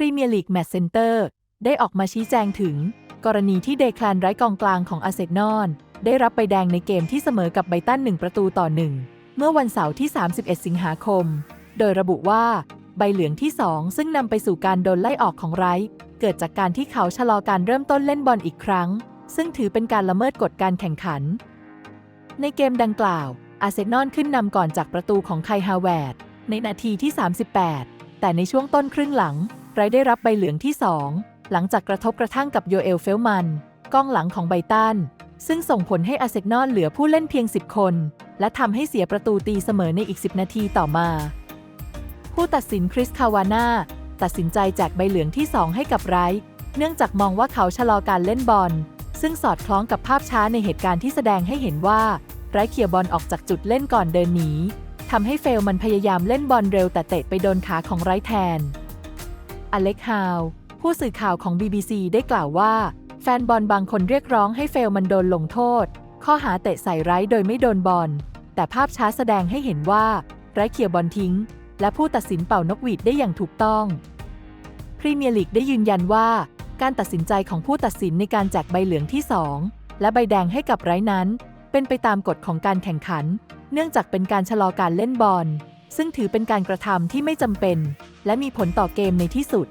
พรีเมียร์ลีกแมตช์เซ็นเตอร์ได้ออกมาชี้แจงถึง กรณีที่เดคลานไร้กองกลางของอาเซนอลได้รับใบแดงในเกมที่เสมอกับไบตัน 1 ประตูต่อ 1 เมื่อวันเสาร์ที่ 31 สิงหาคม โดยระบุว่า ใบเหลืองที่ 2 ซึ่งนำไปสู่การโดนไล่ออกของไร้เกิดจากการที่เขาชะลอการเริ่มต้นเล่นบอลอีกครั้ง ซึ่งถือเป็นการละเมิดกฎการแข่งขัน ในเกมดังกล่าว อาเซนอลขึ้นนำก่อนจากประตูของไคฮาวเวดในนาทีที่ 38 แต่ในช่วงต้นครึ่งหลัง ไรได้รับใบเหลืองที่ 2 หลังจากกระทบกระทั่งกับโยเอลเฟลมันกองหลังของไบตัน ซึ่งส่งผลให้อาเซนอลเหลือผู้เล่นเพียง 10 คน และทำให้เสียประตูตีเสมอในอีก 10 นาทีต่อมา ผู้ตัดสินคริสคาวาน่าตัดสินใจแจกใบเหลืองที่ 2 ให้กับไรเนื่องจากมองว่าเขาชะลอการเล่นบอล ซึ่งสอดคล้องกับภาพช้าในเหตุการณ์ที่แสดงให้เห็นว่าไรท์เขี่ยบอลออกจากจุดเล่นก่อนเดินหนีทำให้เฟลมันพยายามเล่นบอลเร็วแต่เตะไปโดนขาของไรแทน อเล็กฮาว ผู้สื่อข่าวของ BBC ได้กล่าวว่า แฟนบอลบางคนเรียกร้องให้เฟลมันโดนลงโทษ ข้อหาเตะใส่ไร้โดยไม่โดนบอล แต่ภาพช้าแสดงให้เห็นว่า ไร้เขี่ยบอลทิ้ง และผู้ตัดสินเป่านกหวีดได้อย่างถูกต้อง พรีเมียร์ลีกได้ยืนยันว่า การตัดสินใจของผู้ตัดสินในการแจกใบเหลืองที่ 2 และใบแดงให้กับไร้นั้น เป็นไปตามกฎของการแข่งขัน เนื่องจากเป็นการชะลอการเล่นบอลซึ่งถือเป็นการกระทำที่ไม่จำเป็น และมีผลต่อเกมในที่สุด